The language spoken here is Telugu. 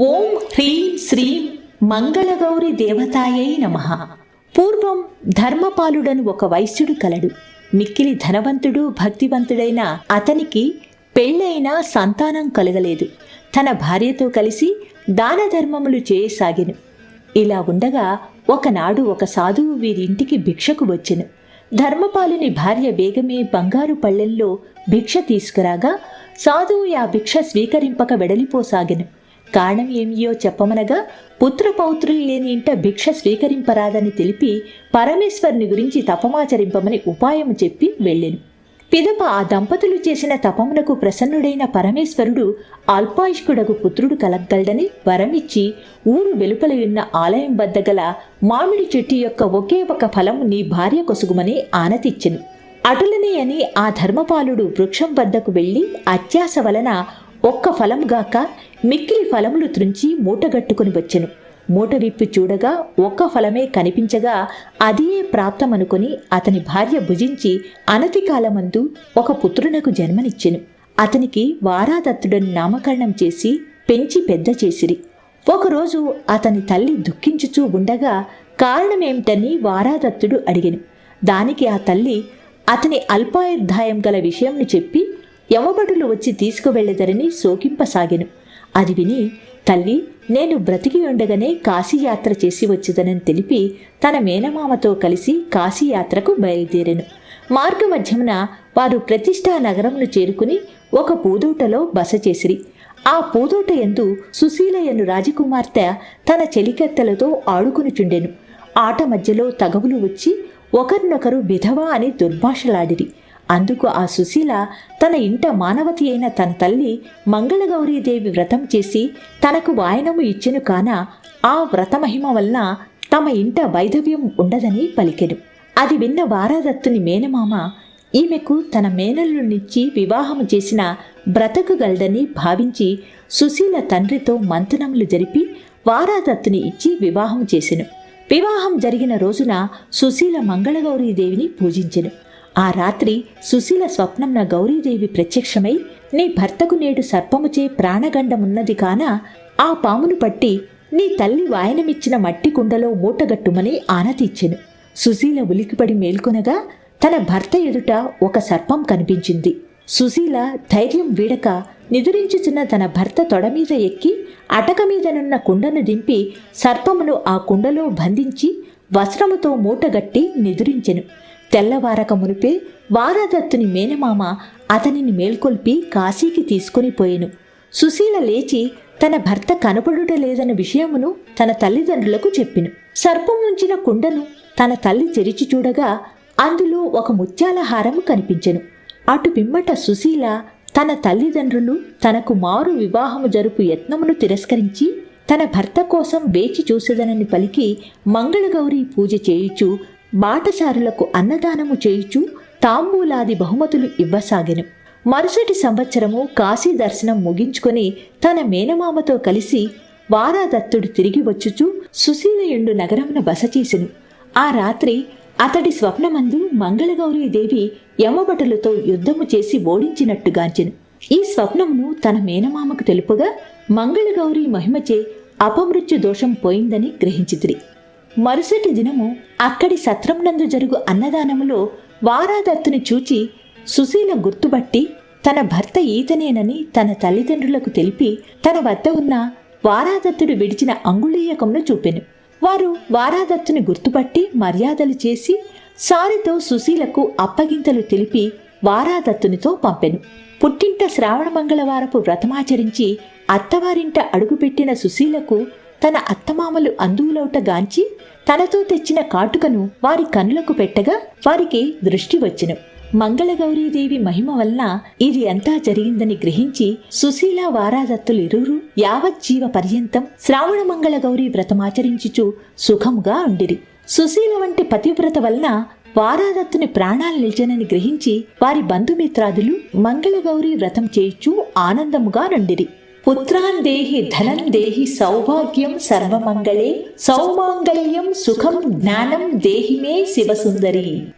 ఓం హ్రీం శ్రీం మంగళగౌరి దేవతాయై నమ. పూర్వం ధర్మపాలుడను ఒక వైశ్యుడు కలడు. మిక్కిలి ధనవంతుడు భక్తివంతుడైన అతనికి పెళ్ళైనా సంతానం కలగలేదు. తన భార్యతో కలిసి దాన ధర్మములు చేయసాగెను. ఇలా ఉండగా ఒకనాడు ఒక సాధువు వీరింటికి భిక్షకు వచ్చెను. ధర్మపాలుని భార్య బేగమే బంగారు పళ్ళెల్లో భిక్ష తీసుకురాగా సాధువు ఆ భిక్ష స్వీకరింపక వెడలిపోసాగెను. కారణం ఏమియో చెప్పమనగా పుత్రపౌత్రులు లేని ఇంట భిక్ష స్వీకరింపరాదని తెలిపి పరమేశ్వరుని గురించి తపమాచరింపమని ఉపాయం చెప్పి వెళ్ళెను. పిదప ఆ దంపతులు చేసిన తపమునకు ప్రసన్నుడైన పరమేశ్వరుడు అల్పాయుష్కుడకు పుత్రుడు కలగలడని వరమిచ్చి ఊరు వెలుపలయున్న ఆలయం వద్ద గల మామిడి చెట్టు యొక్క ఒకే ఒక ఫలము నీ భార్య కొసుగుమని ఆనతిచ్చెను. అటులనే అని ఆ ధర్మపాలుడు వృక్షం వద్దకు వెళ్ళి అత్యాస వలన ఒక్క ఫలంగాక మిక్కిలి ఫలములు త్రుంచి మూటగట్టుకుని వచ్చెను. మూట విప్పి చూడగా ఒక్క ఫలమే కనిపించగా అదియే ప్రాప్తమనుకొని అతని భార్య భుజించి అనతి కాలమందు ఒక పుత్రునకు జన్మనిచ్చెను. అతనికి వారాదత్తుడని నామకరణం చేసి పెంచి పెద్ద చేసిరి. ఒకరోజు అతని తల్లి దుఃఖించుచూ ఉండగా కారణమేమిటని వారాదత్తుడు అడిగెను. దానికి ఆ తల్లి అతని అల్పాయుర్ధాయం గల విషయంను చెప్పి యమభటులు వచ్చి తీసుకువెళ్ళెదరని శోకింపసాగెను. అది విని తల్లి నేను బ్రతికి ఉండగానే కాశీయాత్ర చేసి వచ్చేదనని తెలిపి తన మేనమామతో కలిసి కాశీయాత్రకు బయలుదేరేను. మార్గ మధ్యమున వారు ప్రతిష్టా నగరంను చేరుకుని ఒక పూదోటలో బస చేసిరి. ఆ పూదోట ఎందు సుశీలయ్యను రాజకుమార్తె తన చెలికెత్తలతో ఆడుకునిచుండెను. ఆట మధ్యలో తగవులు వచ్చి ఒకరినొకరు విధవా అని దుర్భాషలాడిరి. అందుకు ఆ సుశీల తన ఇంట మానవతి అయిన తన తల్లి మంగళగౌరీదేవి వ్రతం చేసి తనకు వాయనము ఇచ్చెను కాన ఆ వ్రతమహిమ వలన తమ ఇంట వైధవ్యం ఉండదని పలికెను. అది విన్న వారాదత్తుని మేనమామ ఈమెకు తన మేనల్లునిచ్చి వివాహము చేసిన బ్రతకగలదని భావించి సుశీల తండ్రితో మంతనములు జరిపి వారాదత్తుని ఇచ్చి వివాహం చేసెను. వివాహం జరిగిన రోజున సుశీల మంగళగౌరీదేవిని పూజించెను. ఆ రాత్రి సుశీల స్వప్నంన గౌరీదేవి ప్రత్యక్షమై నీ భర్తకు నేడు సర్పముచే ప్రాణగండమున్నది కాన ఆ పామును పట్టి నీ తల్లి వాయనమిచ్చిన మట్టి కుండలో మూటగట్టుమని ఆనతిచ్చెను సుశీల ఉలికిపడి మేల్కొనగా తన భర్త ఎదుట ఒక సర్పం కనిపించింది. సుశీల ధైర్యం వీడక నిదురించుచున్న తన భర్త తొడ మీద ఎక్కి అటక మీదనున్న కుండను దింపి సర్పమును ఆ కుండలో బంధించి వస్త్రముతో మూటగట్టి నిదురించెను. తెల్లవారక మునిపే వారాదత్తుని మేనమామ అతనిని మేల్కొల్పి కాశీకి తీసుకుని పోయెను. సుశీల లేచి తన భర్త కనపడుట లేదన్న విషయమును తన తల్లిదండ్రులకు చెప్పిను. సర్పం ఉంచిన కుండను తన తల్లి తెరిచి చూడగా అందులో ఒక ముత్యాల హారము కనిపించెను. అటు పిమ్మట సుశీల తన తల్లిదండ్రులు తనకు మారు వివాహము జరుపు యత్నమును తిరస్కరించి తన భర్త కోసం వేచి చూసేదనని పలికి మంగళగౌరి పూజ చేయుచు బాటచారులకు అన్నదానము చేయుచు తాంబూలాది బహుమతులు ఇవ్వసాగెను. మరుసటి సంవత్సరము కాశీ దర్శనం ముగించుకొని తన మేనమామతో కలిసి వారాదత్తుడు తిరిగి వచ్చుచు సుశీలయుండు నగరమున బస చేసెను ఆ రాత్రి అతడి స్వప్నమందు మంగళగౌరీదేవి యమభటులతో యుద్ధము చేసి ఓడించినట్టుగాంచెను ఈ స్వప్నమును తన మేనమామకు తెలుపుగా మంగళగౌరి మహిమచే అపమృత్యు దోషం పోయిందని గ్రహించితిరి. మరుసటి దినము అక్కడి సత్రంనందు జరుగు అన్నదానములో వారాదత్తుని చూచి సుశీల గుర్తుబట్టి తన భర్త ఈతనేనని తన తల్లిదండ్రులకు తెలిపి తన వద్ద ఉన్న వారాదత్తుడు విడిచిన అంగుళీయకమును చూపెను. వారు వారాదత్తుని గుర్తుపట్టి మర్యాదలు చేసి సారితో సుశీలకు అప్పగింతలు తెలిపి వారాదత్తునితో పంపెను. పుట్టింట శ్రావణ మంగళవారపు వ్రతమాచరించి అత్తవారింట అడుగుపెట్టిన సుశీలకు తన అత్తమామలు అందువులౌట గాంచి తనతో తెచ్చిన కాటుకను వారి కనులకు పెట్టగా వారికి దృష్టి వచ్చెను. మంగళగౌరీదేవి మహిమ వల్ల ఇది అంతా జరిగిందని గ్రహించి సుశీల వారాదత్తులు ఇరువురు యావజ్జీవ పర్యంతం శ్రావణ మంగళగౌరీ వ్రతమాచరించుచు సుఖముగా ఉండిరి. సుశీల వంటి పతివ్రత వలన వారాదత్తుని ప్రాణాలు నిలిచనని గ్రహించి వారి బంధుమిత్రాదులు మంగళగౌరి వ్రతం చేయుచు ఆనందముగా నుండిరి. புத்திரான் தேகி தனம் தேகி சௌபாகியம் சர்வமங்களே சௌமாங்கல்யம் சுகம் ஞானம் தேகிமே சிவசுந்தரி.